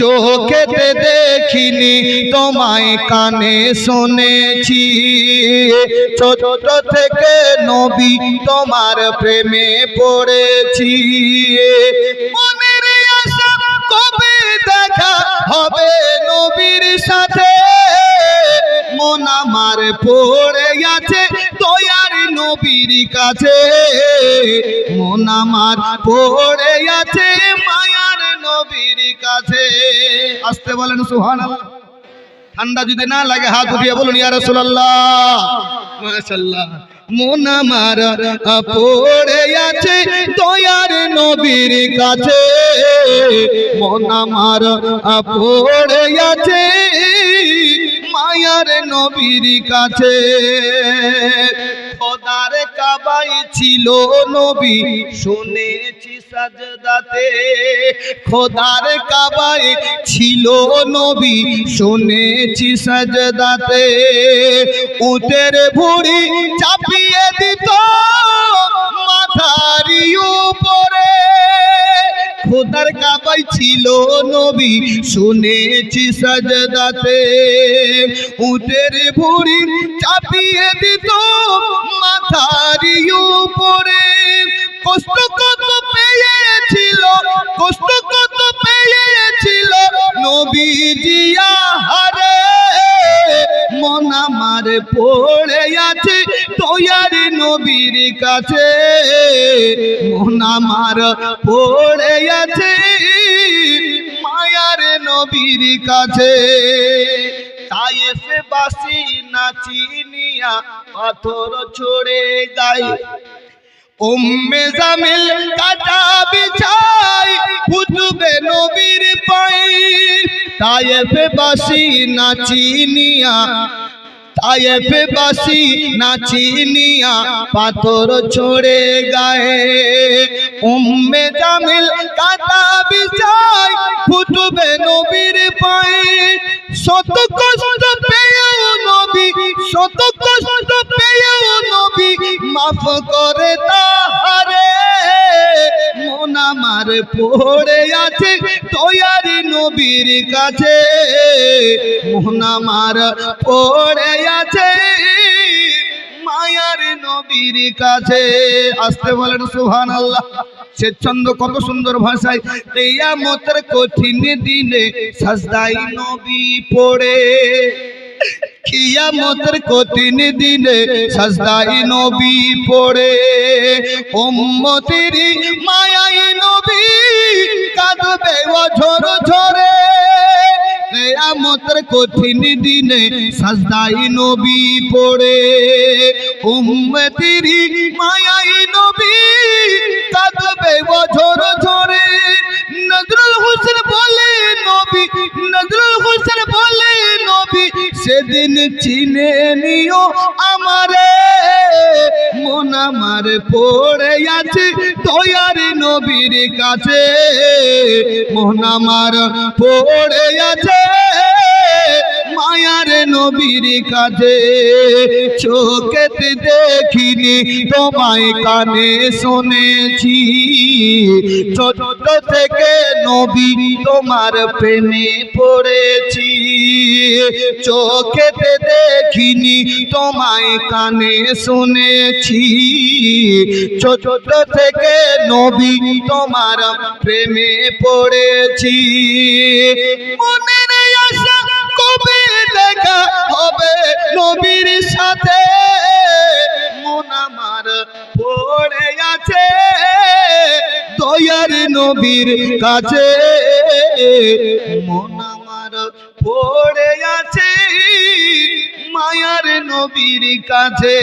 চোখেতে দেখিনি, তোমায় কানে শুনেছি। ছোট থেকে নবী তোমার প্রেমে পড়েছি। মনের কবে দেখা হবে নবীর সাথে? মন আমার পড়ে আছে দয়ার নবীর কাছে। মন আমার পড়ে মায়ার নবীর কাছে। আসতে বলেন, সুবহানাল্লাহ। ঠান্ডা যদি না লাগে, হাত উঠিয়ে বলুন, ইয়া রাসূলুল্লাহ। মাশাআল্লাহ। মন আমার পড়ে আছে দয়ার নবীর কাছে। মন আমার পড়ে আছে মায়ার নবীর কাছে। খোদার কাবাই ছিল নবী, শুনেছি সাজদাতে খোদার কাবাই ছিল নবী, শুনেছি সাজদাতে। উটের ভুড়ি চাপিয়ে দিত মাথারি উপরে। খোদার কাবাই ছিল নবী, শুনেছি সাজদাতে। উটের ভুড়ি চাপিয়ে দিত পেয়েছিল নবীজি, আহারে, মন আমার পড়ে আছে তোয়ার নবীর কাছে। মন আমার পড়ে আছে, মায়ার নবীর কাছে। তাইফে বাসি নাচিনিয়া পাথর ছড়ে গায়ে। উম্মে জামিল কাটা বিছাই, ফুটবে নবীর পাই তায়েফে বাসি নাচিনিয়া তায়েফে বাসি নাচিনিয়া পাথর ছড়ে গায়ে। উম্মে জামিল কাটা বিছাই, ফুটবে নবীর পাই শত কষ্ট পেয়েও মাফ করে তাহারে। মন আমার পড়ে আছে তৈয়ারি নবীর কাছে। মন আমার পড়ে আছে, মায়ার নবীর কাছে। আসতে বলেন সুহান আল্লাহ স্বেচ্ছন্দ, কত সুন্দর ভাষায় তেয়ামতের কঠিন দিনে সাজদাই নবী পড়ে। কিয়ামতের কঠিন দিনে সাজদাই নবী পড়ে। উম্মতির মায়াই নবী কাঁদবে অঝর ঝর। কেয়ামতের কঠিন দিনে সাজদাই নবী পড়ে। উম্মতির মায়াই সেদিন চিনে নিও আমারে, মন আমার পড়ে আছে তৈয়ার নবীর কাছে। মন আমার পড়ে আছে নবীর কাছে। চোখেতে দেখিনি, তোমায় কানে শুনেছি। ছোট থেকে নবী তোমার প্রেমে পড়েছি। চোখেতে দেখিনি, তোমায় কানে শুনেছি। ছোট থেকে নবী তোমার প্রেমে পড়েছি। কবে দেখা হবে নবীর সাথে। মন আমার পড়ে আছে দয়ার নবীর কাছে। মন আমার পড়ে আছে মায়ার নবীর কাছে।